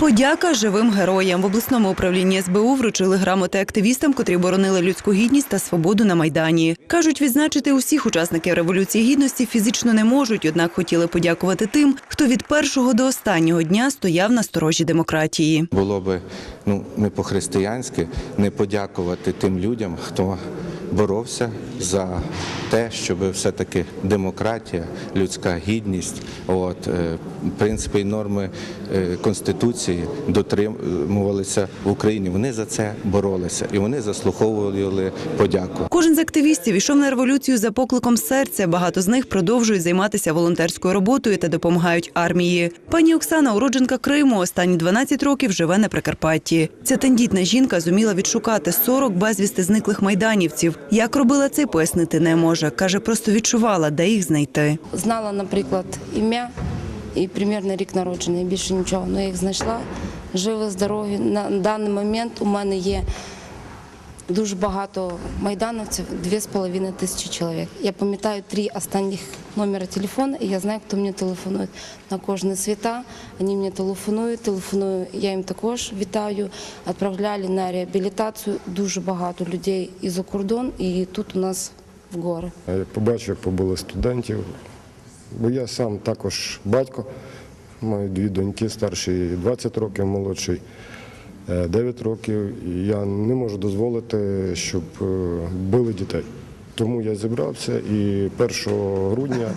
Подяка живим героям в обласному управлінні СБУ вручили грамоти активістам, котрі боронили людську гідність та свободу на майдані. кажуть, відзначити усіх учасників революції гідності фізично не можуть, однак хотіли подякувати тим, хто від першого до останнього дня стояв на сторожі демократії. Було би ну не по-християнськи не подякувати тим людям, хто боровся за те, щоб все-таки демократія, людська гідність, от е, принципи і норми е, конституції дотримувалися в Україні. Вони за це боролися і вони заслуховували подяку. Кожен з активістів ішов на революцію за покликом серця. Багато з них продовжують займатися волонтерською роботою та допомагають армії. Пані Оксана, уродженка Криму, останні 12 років живе на Прикарпатті. Ця тендітна жінка зуміла відшукати 40 безвісти зниклих майданівців. Як робила це, пояснити не може. каже, просто відчувала, де їх знайти. Знала, наприклад, ім'я і примірно рік народження, більше нічого. Ну, я їх знайшла живі, здорові. На даний момент у мене є дуже багато майдановців, дві з половиною тисячі чоловік. Я пам'ятаю три останніх номера телефону, і я знаю, хто мені телефонує. На кожні свята вони мені телефонують, телефоную, я їм також вітаю. Відправляли на реабілітацію дуже багато людей і за кордон, і тут у нас в гори. Я побачив, як побили студентів. Бо я сам також батько, маю дві доньки, старший 20 років, молодший е, 9 років. І я не можу дозволити, щоб е, били дітей. Тому я зібрався і 1 грудня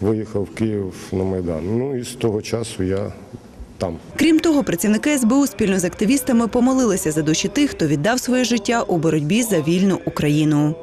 виїхав в Київ на Майдан. Ну і з того часу я там. Крім того, працівники СБУ спільно з активістами помолилися за душі тих, хто віддав своє життя у боротьбі за вільну Україну.